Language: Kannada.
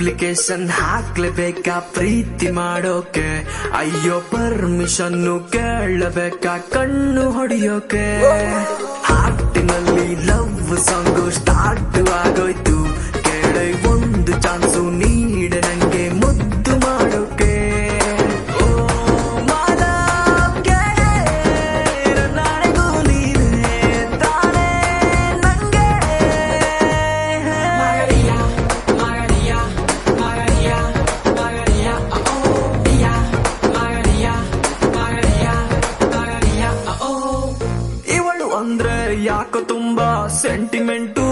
ಅಪ್ಲಿಕೇಶನ್ ಹಾಕ್ಲೇಬೇಕಾ? ಪ್ರೀತಿ ಮಾಡೋಕೆ? ಅಯ್ಯೋ ಪರ್ಮಿಷನ್ ಕೇಳಬೇಕಾ? ಕಣ್ಣು ಹೊಡಿಯೋಕೆ? ಹಾಕ್ಟಿನಲ್ಲಿ ಲವ್ ಸಾಂಗು ಸ್ಟಾರ್ಟ್ ಆಗೋಯ್ತು. ಕೇಳಿ ಒಂದು ಚಾನ್ಸು ನೀ ಅಂದ್ರೆ ಯಾಕೋ ತುಂಬಾ ಸೆಂಟಿಮೆಂಟು